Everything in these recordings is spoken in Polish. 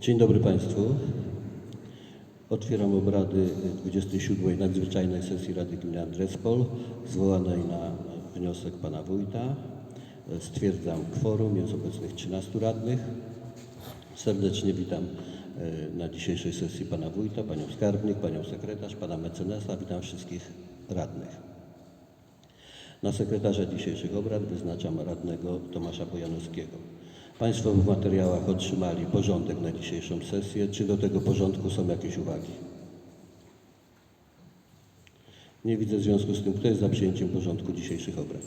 Dzień dobry Państwu. Otwieram obrady 27. nadzwyczajnej sesji Rady Gminy Andrespol, zwołanej na wniosek Pana Wójta. Stwierdzam kworum, jest obecnych 13 radnych. Serdecznie witam e, na dzisiejszej sesji Pana Wójta, Panią Skarbnik, Panią Sekretarz, Pana Mecenasa. Witam wszystkich radnych. Na sekretarza dzisiejszych obrad wyznaczam radnego Tomasza Bojanowskiego. Państwo w materiałach otrzymali porządek na dzisiejszą sesję. Czy do tego porządku są jakieś uwagi? Nie widzę w związku z tym, kto jest za przyjęciem porządku dzisiejszych obrad.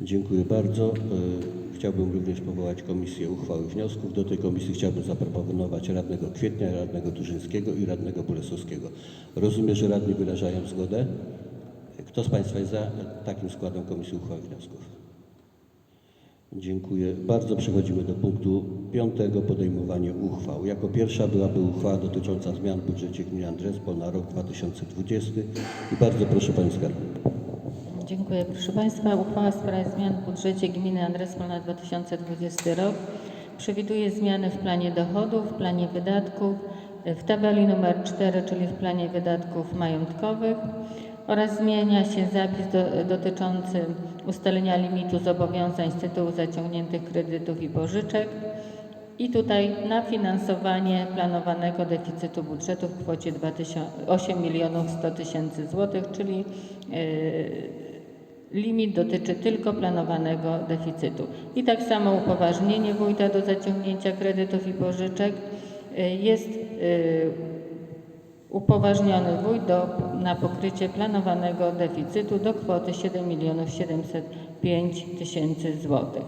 Dziękuję bardzo. E, Chciałbym również powołać komisję uchwały wniosków. Do tej komisji chciałbym zaproponować radnego Kwietnia, radnego Turzyńskiego i radnego Bolesowskiego. Rozumiem, że radni wyrażają zgodę. Kto z Państwa jest za takim składem komisji uchwały wniosków? Dziękuję bardzo. Przechodzimy do punktu piątego, podejmowanie uchwał. Jako pierwsza byłaby uchwała dotycząca zmian w budżecie gminy Andrespol na rok 2020. I bardzo proszę Panią Skarbnik. Dziękuję proszę Państwa. Uchwała w sprawie zmian w budżecie gminy Andrespol na 2020 rok przewiduje zmiany w planie dochodów, w planie wydatków, w tabeli numer 4, czyli w planie wydatków majątkowych oraz zmienia się zapis do, dotyczący ustalenia limitu zobowiązań z tytułu zaciągniętych kredytów i pożyczek. I tutaj na finansowanie planowanego deficytu budżetu w kwocie 2000 8 milionów 100 tysięcy złotych, czyli yy, limit dotyczy tylko planowanego deficytu. I tak samo upoważnienie wójta do zaciągnięcia kredytów i pożyczek yy, jest yy, upoważniony wójt do, na pokrycie planowanego deficytu do kwoty 7 milionów 705 tysięcy złotych.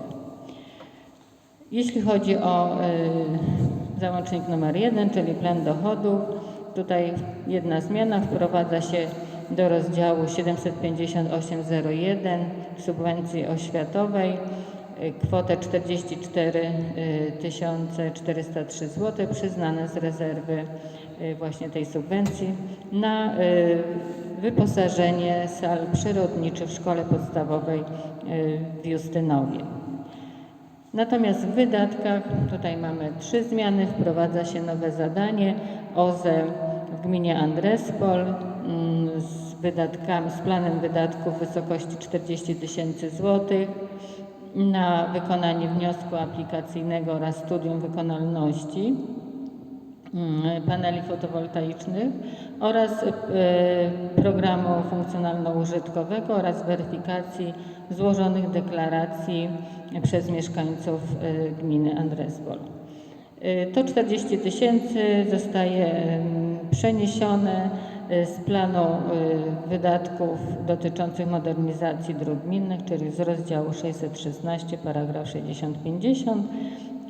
Jeśli chodzi o y, załącznik numer 1, czyli plan dochodów, tutaj jedna zmiana wprowadza się do rozdziału 75801 subwencji oświatowej kwotę 44 403 zł przyznane z rezerwy y, właśnie tej subwencji na y, wyposażenie sal przyrodniczych w szkole podstawowej y, w Justynowie. Natomiast w wydatkach, tutaj mamy trzy zmiany, wprowadza się nowe zadanie OZE w gminie Andrespol mm, z wydatkami, z planem wydatków w wysokości 40 tysięcy złotych na wykonanie wniosku aplikacyjnego oraz studium wykonalności mm, paneli fotowoltaicznych oraz y, programu funkcjonalno-użytkowego oraz weryfikacji złożonych deklaracji przez mieszkańców y, gminy Andrespol. Y, To 40 tysięcy zostaje em, przeniesione z planu y, wydatków dotyczących modernizacji dróg gminnych, czyli z rozdziału 616, paragraf 60-50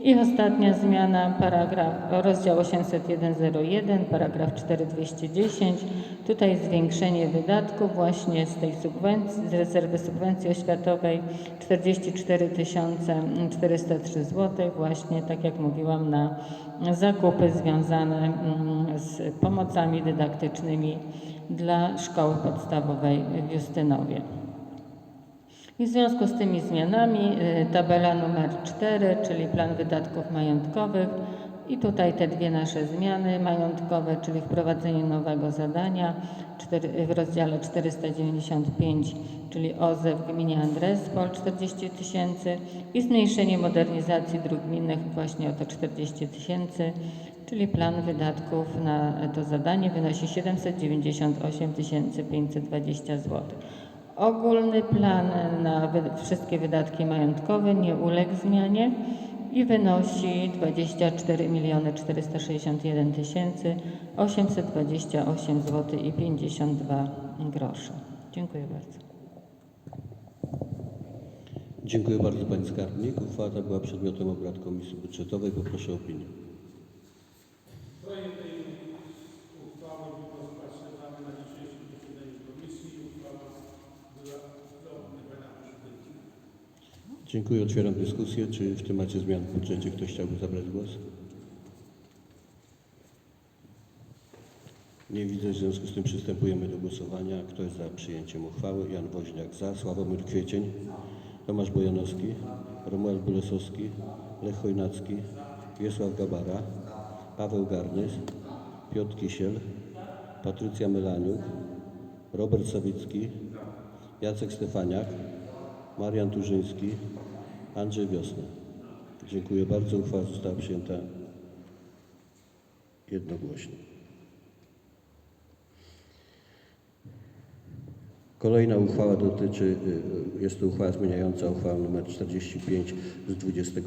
i ostatnia zmiana, paragraf, rozdział 801.01, paragraf 4210. Tutaj zwiększenie wydatków właśnie z tej subwencji, z rezerwy subwencji oświatowej 44 403 zł, właśnie tak jak mówiłam, na zakupy związane mm, z pomocami dydaktycznymi dla szkoły podstawowej w Justynowie. I w związku z tymi zmianami y, tabela numer 4, czyli plan wydatków majątkowych i tutaj te dwie nasze zmiany majątkowe, czyli wprowadzenie nowego zadania w rozdziale 495, czyli OZE w gminie Andrespol 40 tysięcy i zmniejszenie modernizacji dróg gminnych właśnie o to 40 tysięcy, czyli plan wydatków na to zadanie wynosi 798 520 zł. Ogólny plan na wszystkie wydatki majątkowe nie uległ zmianie i wynosi 24 461 828 zł i 52 grosze. Dziękuję bardzo. Dziękuję bardzo Pani Skarbnik. Uchwała ta była przedmiotem obrad Komisji Budżetowej. Poproszę o opinię. Projekt tej uchwały był rozpatrywany na dzisiejszym posiedzeniu komisji. Uchwała była do oddania przyjęcia. Dziękuję. Otwieram dyskusję. Czy w temacie zmian w budżecie? Ktoś chciałby zabrać głos? Nie widzę, w związku z tym przystępujemy do głosowania. Kto jest za przyjęciem uchwały? Jan Woźniak za, Sławomir Kwiecień, Tomasz Bojanowski, Romuald Bolesowski, Lech Chojnacki, Wiesław Gabara, Paweł Garnys, Piotr Kisiel, Patrycja Mylaniuk, Robert Sawicki, Jacek Stefaniak, Marian Turzyński, Andrzej Wiosna. Dziękuję bardzo. Uchwała została przyjęta jednogłośnie. Kolejna uchwała dotyczy, y, jest to uchwała zmieniająca uchwałę nr 45 z 20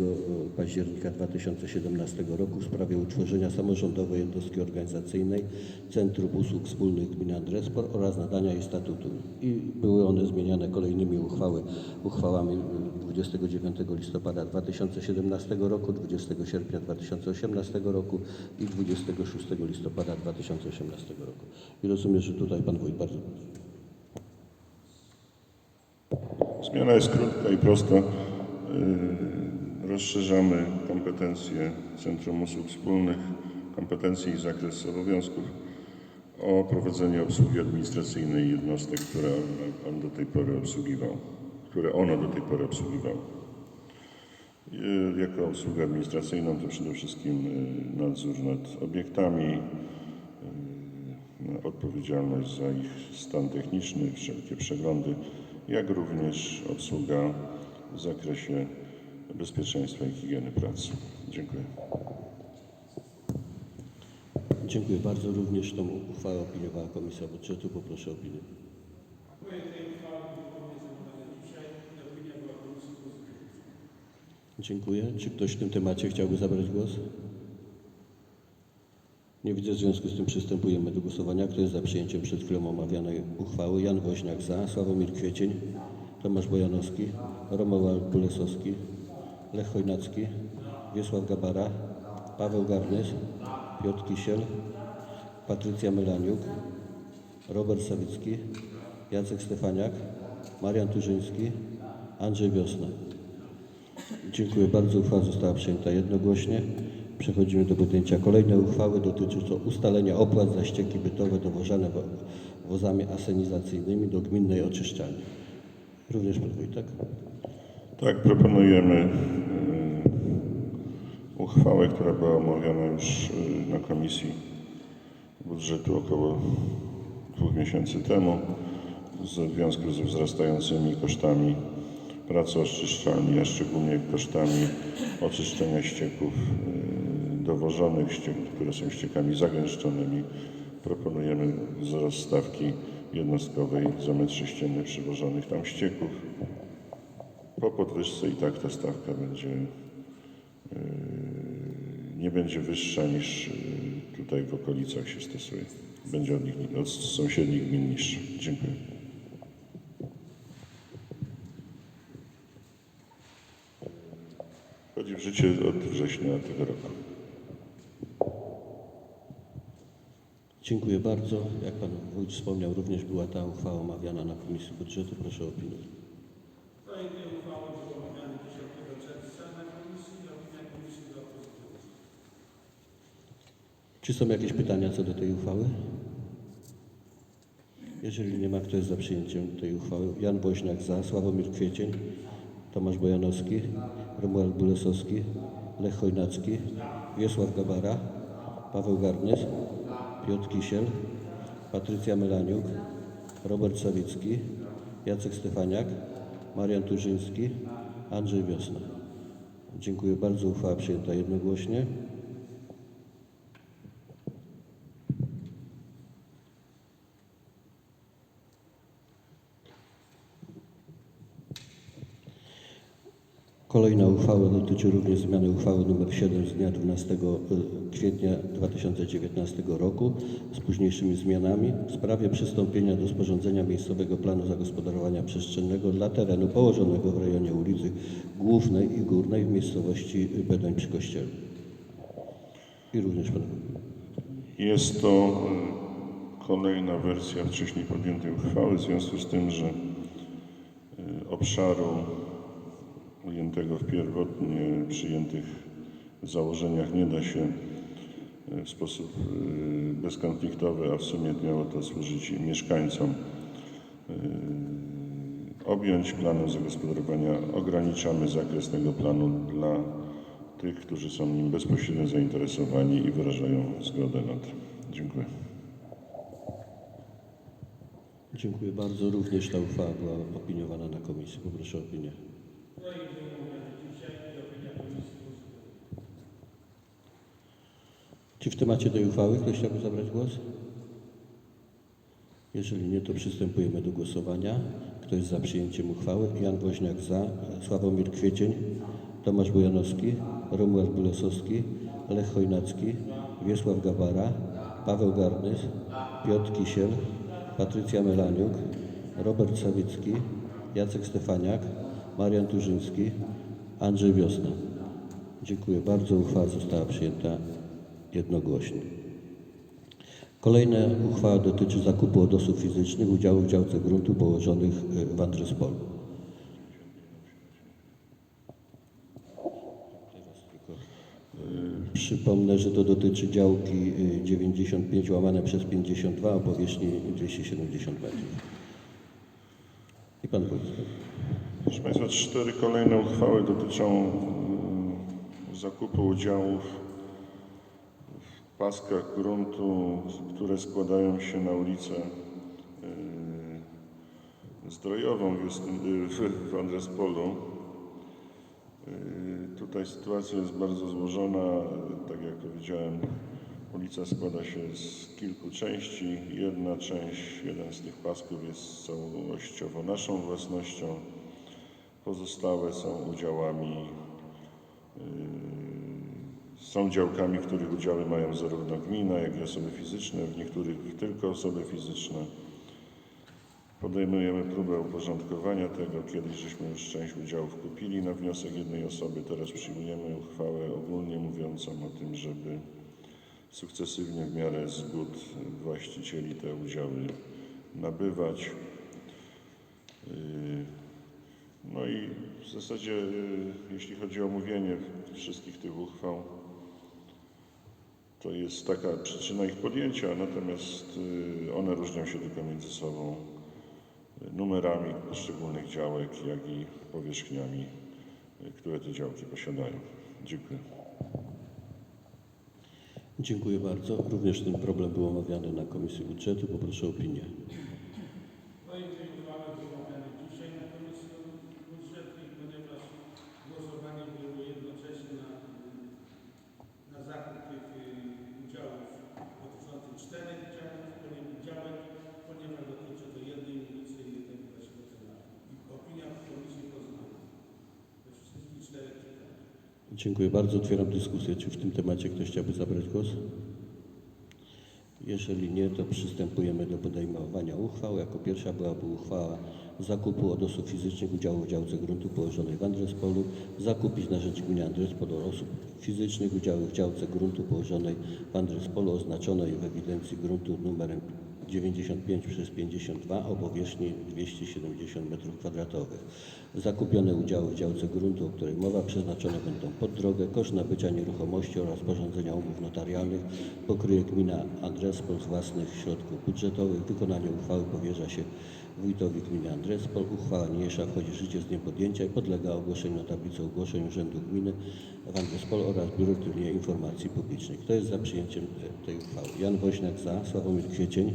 października 2017 roku w sprawie utworzenia samorządowej jednostki organizacyjnej Centrum Usług Wspólnych Gminy Andrespor oraz nadania jej statutu. I były one zmieniane kolejnymi uchwały, uchwałami y, 29 listopada 2017 roku, 20 sierpnia 2018 roku i 26 listopada 2018 roku. I rozumiem, że tutaj Pan Wójt bardzo proszę. Zmiana jest krótka i prosta. Yy, Rozszerzamy kompetencje Centrum Usług Wspólnych, kompetencje i zakres obowiązków o prowadzenie obsługi administracyjnej jednostek, które on do tej pory obsługiwał, które ono do tej pory obsługiwało. Yy, Jako obsługę administracyjną to przede wszystkim yy, nadzór nad obiektami, yy, odpowiedzialność za ich stan techniczny, wszelkie przeglądy, jak również obsługa w zakresie bezpieczeństwa i higieny pracy. Dziękuję. Dziękuję bardzo. Również tą uchwałę opiniowała Komisja Budżetu. Poproszę o opinię. Projekt tej uchwały był wypowiedziany dzisiaj i opinia była komisji pozytywna. Dziękuję. Czy ktoś w tym temacie chciałby zabrać głos? Nie widzę, w związku z tym przystępujemy do głosowania. Kto jest za przyjęciem przed chwilą omawianej uchwały? Jan Woźniak za, Sławomir Kwiecień, Tomasz Bojanowski, Romuald Kulesowski, Lech Chojnacki, Wiesław Gabara, Paweł Garnys, Piotr Kisiel, Patrycja Mylaniuk, Robert Sawicki, Jacek Stefaniak, Marian Turzyński, Andrzej Wiosna. Dziękuję bardzo. Uchwała została przyjęta jednogłośnie. Przechodzimy do podjęcia kolejnej uchwały dotyczącej ustalenia opłat za ścieki bytowe dowożone wo- wozami asenizacyjnymi do gminnej oczyszczalni. Również pan Wójtek. Tak, proponujemy y, uchwałę, która była omawiana już y, na Komisji Budżetu około dwóch miesięcy temu w związku ze wzrastającymi kosztami pracy oczyszczalni, a szczególnie kosztami oczyszczenia ścieków y, dowożonych, ścieków, które są ściekami zagęszczonymi. Proponujemy wzrost stawki jednostkowej za metr sześcienny przywożonych tam ścieków. Po podwyżce i tak ta stawka będzie yy, nie będzie wyższa niż yy, tutaj w okolicach się stosuje. Będzie od, nich, od sąsiednich gmin niższa. Dziękuję. Wchodzi w życie od września tego roku. Dziękuję bardzo. Jak pan Wójt wspomniał, również była ta uchwała omawiana na Komisji Budżetu. Proszę o opinię. Projekt uchwały był omawiany 10 czerwca na komisji i opinia. Czy są jakieś pytania co do tej uchwały? Jeżeli nie ma, kto jest za przyjęciem tej uchwały? Jan Woźniak za, Sławomir Kwiecień, Tomasz Bojanowski, Romuald Bulesowski, Lech Chojnacki, Wiesław Gabara, Paweł Garnys, Piotr Kisiel, Patrycja Melaniuk, Robert Sawicki, Jacek Stefaniak, Marian Turzyński, Andrzej Wiosna. Dziękuję bardzo. Uchwała przyjęta jednogłośnie. Kolejna uchwała dotyczy również zmiany uchwały nr 7 z dnia 12 y, kwietnia 2019 roku z późniejszymi zmianami w sprawie przystąpienia do sporządzenia miejscowego planu zagospodarowania przestrzennego dla terenu położonego w rejonie ulicy Głównej i Górnej w miejscowości Bedoń przy Kościele. I również pan. Jest to y, kolejna wersja wcześniej podjętej uchwały w związku z tym, że y, obszaru ujętego w pierwotnie przyjętych założeniach nie da się y, w sposób y, bezkonfliktowy, a w sumie miało to służyć mieszkańcom, y, objąć planem zagospodarowania. Ograniczamy zakres tego planu dla tych, którzy są nim bezpośrednio zainteresowani i wyrażają zgodę na to. Dziękuję. Dziękuję bardzo. Również ta uchwała była opiniowana na komisji. Poproszę o opinię. Projekt był omawiany dzisiaj i opinia komisji pozytywna. Czy w temacie tej uchwały ktoś chciałby zabrać głos? Jeżeli nie, to przystępujemy do głosowania. Kto jest za przyjęciem uchwały? Jan Woźniak za, Sławomir Kwiecień, Tomasz Bojanowski, Romuald Bulesowski, Lech Chojnacki, Wiesław Gabara, Paweł Garnys, Piotr Kisiel, Patrycja Melaniuk, Robert Sawicki, Jacek Stefaniak, Marian Turzyński, Andrzej Wiosna. Dziękuję bardzo. Uchwała została przyjęta jednogłośnie. Kolejna uchwała dotyczy zakupu od osób fizycznych udziału w działce gruntu położonych y, w Andrespolu. Przypomnę, że to dotyczy działki y, 95 łamane przez 52 o powierzchni 270 metrów. I pan wójt. Proszę Państwa, cztery kolejne uchwały dotyczą mm, zakupu udziałów paskach gruntu, które składają się na ulicę y, Zdrojową w, Justyn- w, Andrespolu. Y, Tutaj sytuacja jest bardzo złożona. Tak jak powiedziałem, ulica składa się z kilku części. Jedna część, jeden z tych pasków jest całościowo naszą własnością. Pozostałe są udziałami, są działkami, których udziały mają zarówno gmina, jak i osoby fizyczne, w niektórych tylko osoby fizyczne. Podejmujemy próbę uporządkowania tego. Kiedyś żeśmy już część udziałów kupili na wniosek jednej osoby, teraz przyjmujemy uchwałę ogólnie mówiącą o tym, żeby sukcesywnie w miarę zgód właścicieli te udziały nabywać. Yy, no i w zasadzie, y, jeśli chodzi o omówienie wszystkich tych uchwał, to jest taka przyczyna ich podjęcia, natomiast y, one różnią się tylko między sobą y, numerami poszczególnych działek, jak i powierzchniami, y, które te działki posiadają. Dziękuję. Dziękuję bardzo. Również ten problem był omawiany na Komisji Budżetu. Poproszę o opinię. Projekt tej uchwały był omawiany dzisiaj na Komisji Budżetnej, ponieważ głosowanie było jednocześnie na, na zakup tych y, udziałów dotyczących czterech działek, ponieważ, działek, ponieważ dotyczy to jednej ulicy i jednego właśnie terenu. I opinia Komisji pozytywna. We wszystkich czterech czytaniach. Dziękuję bardzo. Otwieram dyskusję. Czy w tym temacie ktoś chciałby zabrać głos? Jeżeli nie, to przystępujemy do podejmowania uchwał. Jako pierwsza byłaby uchwała zakupu od osób fizycznych udziału w działce gruntu położonej w Andrespolu. Zakupić na rzecz gminy Andrespol od osób fizycznych udziału w działce gruntu położonej w Andrespolu oznaczonej w ewidencji gruntu numerem 95 przez 52 o powierzchni 270 m2. Zakupione udziały w działce gruntu, o której mowa, przeznaczone będą pod drogę. Koszt nabycia nieruchomości oraz sporządzenia umów notarialnych pokryje gmina Andrespol z własnych środków budżetowych. Wykonanie uchwały powierza się wójtowi gminy Andrespol. Uchwała niniejsza wchodzi w życie z dniem podjęcia i podlega ogłoszeniu na tablicy ogłoszeń Urzędu Gminy w Andrespol oraz Biuro Pilnie Informacji Publicznej. Kto jest za przyjęciem e, tej uchwały? Jan Woźniak za, Sławomir Kwiecień,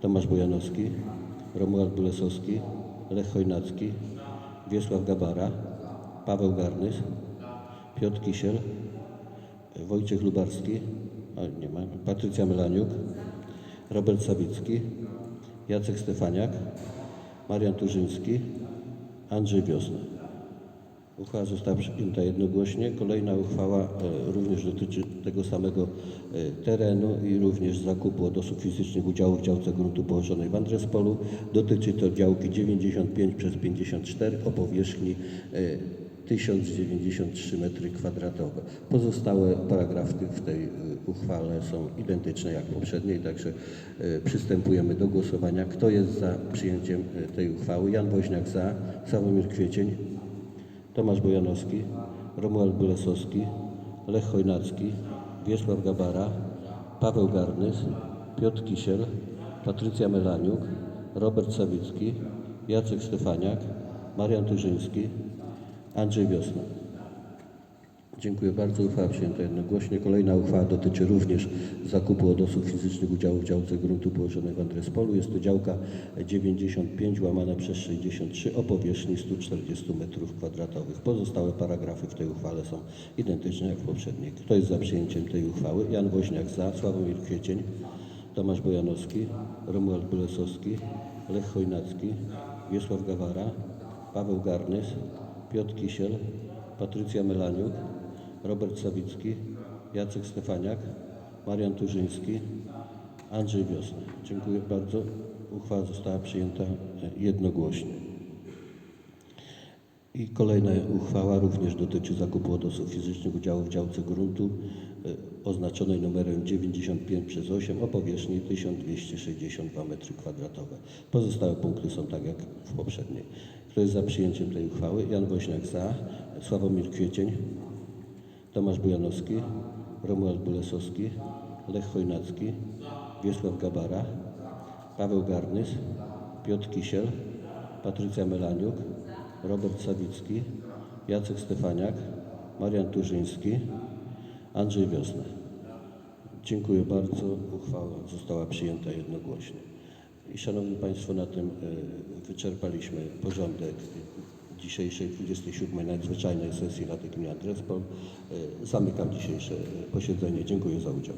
Tomasz Bojanowski, Romuald Bulesowski, Lech Chojnacki, Wiesław Gabara, Paweł Garnys, Piotr Kisiel, Wojciech Lubarski, a nie ma, Patrycja Melaniuk, Robert Sawicki, Jacek Stefaniak, Marian Turzyński, Andrzej Wiosna. Uchwała została przyjęta jednogłośnie. Kolejna uchwała e, również dotyczy tego samego e, terenu i również zakupu od osób fizycznych udziału w działce gruntu położonej w Andrespolu. Dotyczy to działki 95 przez 54 o powierzchni e, 1093 m2. Pozostałe paragrafy w tej e, uchwale są identyczne jak poprzedniej, także e, przystępujemy do głosowania. Kto jest za przyjęciem e, tej uchwały? Jan Woźniak za, Sławomir Kwiecień, Tomasz Bojanowski, Romuald Bulesowski, Lech Chojnacki, Wiesław Gabara, Paweł Garnys, Piotr Kisiel, Patrycja Melaniuk, Robert Sawicki, Jacek Stefaniak, Marian Turzyński, Andrzej Wiosna. Dziękuję bardzo. Uchwała przyjęta jednogłośnie. Kolejna uchwała dotyczy również zakupu od osób fizycznych udziału w działce gruntu położonej w Andrespolu. Jest to działka 95 łamane przez 63 o powierzchni 140 m2. Pozostałe paragrafy w tej uchwale są identyczne jak w poprzedniej. Kto jest za przyjęciem tej uchwały? Jan Woźniak za, Sławomir Kwiecień, Tomasz Bojanowski, Romuald Bolesowski, Lech Chojnacki, Wiesław Gawara, Paweł Garnys, Piotr Kisiel, Patrycja Melaniuk, Robert Sawicki, Jacek Stefaniak, Marian Turzyński, Andrzej Wiosny. Dziękuję bardzo. Uchwała została przyjęta e, jednogłośnie. I kolejna uchwała również dotyczy zakupu od fizycznych udziału w działce gruntu y, oznaczonej numerem 95 przez 8 o powierzchni 1262 m2. Pozostałe punkty są tak jak w poprzedniej. Kto jest za przyjęciem tej uchwały? Jan Woźniak za, Sławomir Kwiecień, Tomasz Bujanowski, Romuald Bolesowski, Lech Chojnacki, Wiesław Gabara, Paweł Garnys, Piotr Kisiel, Patrycja Melaniuk, Robert Sawicki, Jacek Stefaniak, Marian Turzyński, Andrzej Wiosna. Dziękuję bardzo. Uchwała została przyjęta jednogłośnie. I Szanowni Państwo, na tym e, wyczerpaliśmy porządek dzisiejszej 27. nadzwyczajnej sesji Rady Gminy Andrespol. E, Zamykam dzisiejsze e, posiedzenie. Dziękuję za udział.